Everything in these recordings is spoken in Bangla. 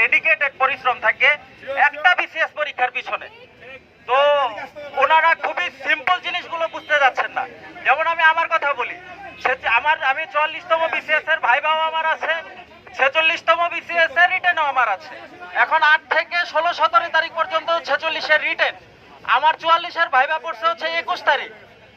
ডেডিকেটেড পরিশ্রম থাকে, একটা বিসিএস পরীক্ষার পিছনে। তো ওনারা খুবই সিম্পল জিনিসগুলো বুঝতে যাচ্ছেন না। যেমন আমি আমার কথা বলি আমার, আমি চুয়াল্লিশতম বিসিএস এর ভাইবাও আমার আছে, ছেচল্লিশতম বিসিএস এর রিটেনও আমার আছে। এখন আট থেকে ষোলো সতেরো তারিখ পর্যন্ত ছেচল্লিশের রিটেন। আমার চুয়াল্লিশের ভাইবা পড়ছে হচ্ছে একুশ তারিখ।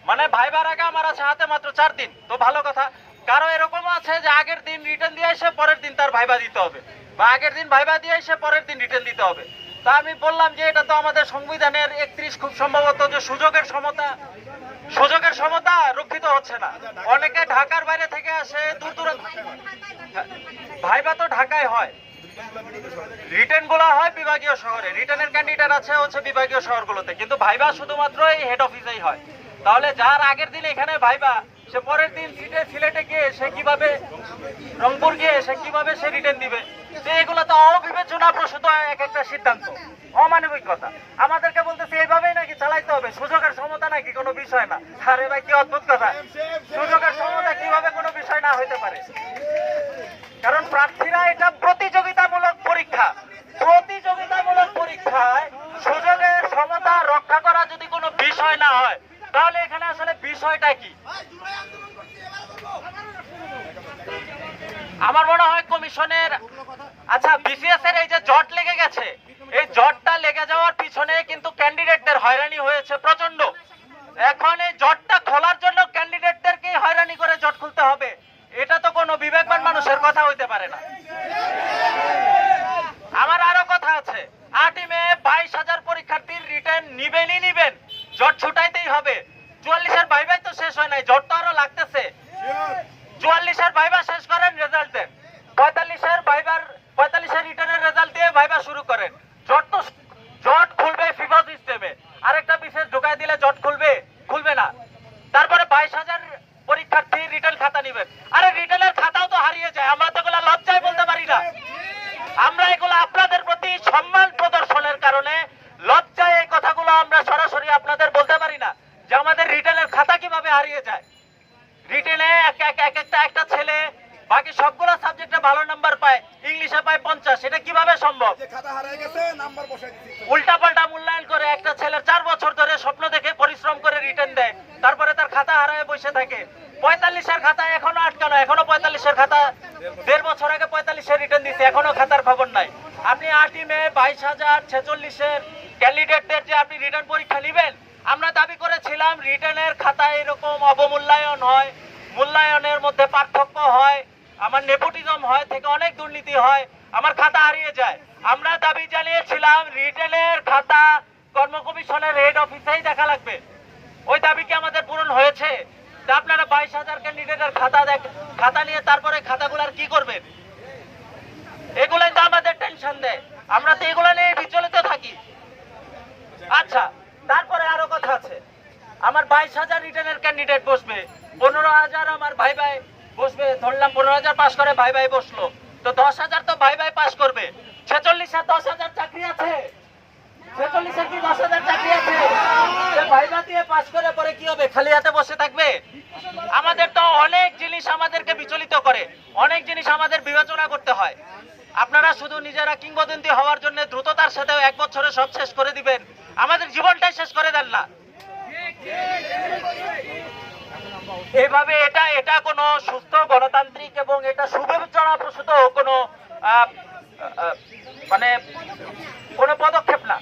মানে ভাইবার আগে আমার আছে হাতে মাত্র চার দিন। তো ভালো কথা কারও এরকম আছে যে আগের দিন রিটার্ন দিয়ে এসে পরের দিন তার ভাইবা দিতে হবে। বা আগের দিন ভাইবা দিয়ে এসে পরের দিন রিটার্ন দিতে হবে। তা আমি বললাম যে এটা তো আমাদের সংবিধানের একত্রিশ খুব সম্ভবত যে সুযোগের সমতা সুযোগের সমতা রক্ষিত হচ্ছে না। অনেকে ঢাকার বাইরে থেকে আসে, দূর দূরান্ত ভাইবা তো ঢাকায় হয়। রিটেনগুলো হয় বিভাগীয় শহরে। রিটেনের ক্যান্ডিডেট আছে হচ্ছে বিভাগীয় শহরগুলোতে। কিন্তু ভাইবা শুধুমাত্র এই হেড অফিসেই হয়। তাহলে যার আগের দিন এখানে ভাইবা, সে পরের দিন সিটে, সিলেটে গিয়ে সে কীভাবে রংপুর গিয়ে সে কীভাবে সে রিটেন দিবে? তো এগুলো তো অবিবেচনা প্রসূত এক একটা সিদ্ধান্ত। অমানবিক কথা। আমাদেরকে বলতেছে, এইভাবেই নাকি চালাইতে হবে? সুযোগের সমতা নাকি কোনো বিষয় না? আরে ভাই, কি অদ্ভুত কথা। সুযোগের সমতা কীভাবে কোনো বিষয় না হইতে পারে? কারণ প্রার্থীরা এটা প্রতিযোগিতামূলক পরীক্ষা। প্রতিযোগিতামূলক পরীক্ষায় সুযোগের সমতা রক্ষা করা যদি কোনো বিষয় না হয় তাহলে এখানে আসলে বিষয়টা কি? আমার মনে হয় কমিশনের আচ্ছা বিসিএস এর এই যে জট লেগে গেছে এই জটটা লেগে যাওয়ার পিছনে কিন্তু ক্যান্ডিডেটদের হয়রানি হয়েছে প্রচণ্ড এখন এই জটটা খোলার জন্য ক্যান্ডিডেটদেরকে হয়রানি করে জট খুলতে হবে। এটা তো কোনো বিবেকবান মানুষের কথা হইতে পারে না আমার আরও কথা আছে আটই মে বাইশ হাজার পরীক্ষার্থীর রিটার্ন নিবেনই নিবেন জট ছুটাইতেই হবে। চুয়াল্লিশের ভাইভাই তো শেষ হয় নাই জট তো আরও লাগতেছে। চুয়াল্লিশের ভাইবা শেষ করেন রেজাল্ট দেন পঁয়তাল্লিশের ভাইবার পঁয়তাল্লিশের রিটার্নের রেজাল্ট দিয়ে ভাইবা শুরু করেন। জট তো জট খুলবে ফিফা সিস্টেমে আরেকটা বিশেষ ঢুকাই দিলে জট খুলবে খুলবে না। তারপরে বাইশ হাজার পরীক্ষার্থী রিটার্ন খাতা নিবেন। আরে রিটার্নের খাতাও তো হারিয়ে যায়, আমরা তো এগুলা লজ্জায় বলতে পারি না। আমরা এগুলো আপনাদের প্রতি সম্মান প্রদর্শনের কারণে কথাগুলো আমরা সরাসরি আপনাদের বলতে পারি না যে আমাদের রিটেলের খাতা কীভাবে হারিয়ে যায়। রিটেলে এক এক এক একটা একটা ছেলে বাকি সবগুলো সাবজেক্টে ভালো নাম্বার পায় ইংলিশে পায় পঞ্চাশ এটা কীভাবে সম্ভব? দিচ্ছি উল্টা পাল্টা মূল্যায়ন করে একটা ছেলের চার বছর ধরে স্বপ্ন দেখে পরিশ্রম করে রিটার্ন দেয় তারপরে তার খাতা হারায় বসে থাকে। পঁয়তাল্লিশের খাতা এখনও আটকানো এখনও পঁয়তাল্লিশের খাতা দেড় বছর আগে পঁয়তাল্লিশের রিটার্ন দিছে এখনও খাতার খবর নাই। আপনি আটই মে বাইশ হাজার ছেচল্লিশের ক্যান্ডিডেটদের যে আপনি রিটার্ন পরীক্ষা নেবেন, আমরা দাবি করেছিলাম রিটার্নের খাতায় এরকম অবমূল্যায়ন হয়, মূল্যায়নের মধ্যে পার্থক্য হয়, আমার নেপোটিজম হয়, থেকে অনেক দুর্নীতি হয়, আমার খাতা হারিয়ে যায়। আমরা দাবি জানিয়েছিলাম রিটেলের খাতা কর্ম কমিশনের হেড অফিসেই দেখা লাগবে। ওই দাবি কি আমাদের পূরণ হয়েছে? তা আপনারা বাইশ হাজার ক্যান্ডিডেটের খাতা দেখ, খাতা নিয়ে তারপরে খাতাগুলার কি করবেন? এগুলাই তো আমাদের টেনশন দেয়। আমরা তো এগুলো আচ্ছা তারপরে আরও কথা আছে। আমার বাইশ হাজার রিটার্নের ক্যান্ডিডেট বসবে। পনেরো হাজার আমার ভাই ভাই বসবে। ধরলাম পনেরো হাজার পাস করে ভাই ভাই বসল। তো দশ হাজার তো ভাই ভাই পাস করবে। ছেচল্লিশের দশ হাজার চাকরি আছে। কি দশ হাজার চাকরি আছে? দিয়ে পাস করে পরে হবে? বসে থাকবে? আমাদের তো অনেক জিনিস আমাদেরকে বিচলিত করে। অনেক জিনিস আমাদের বিবেচনা করতে হয়। আপনারা শুধু নিজেরা কিংবদন্তি হওয়ার জন্য দ্রুততার সাথে এক বছরে সব শেষ করে দিবেন। আমাদের জীবনটাই শেষ করে দেন না। এইভাবে এটা এটা কোনো সুস্থ গণতান্ত্রিক এবং এটা সুবিবেচনা প্রসূত কোনো মানে কোনো পদক্ষেপ না।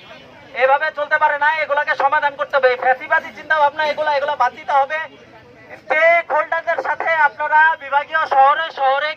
এভাবে চলতে পারে না, এগুলাকে সমাধান করতে হবে। ফ্যাসিবাদী চিন্তা ভাবনা এগুলা এগুলা বাদ দিতে হবে। স্টেক হোল্ডারদের সাথে আপনারা বিভাগীয় শহরে শহরে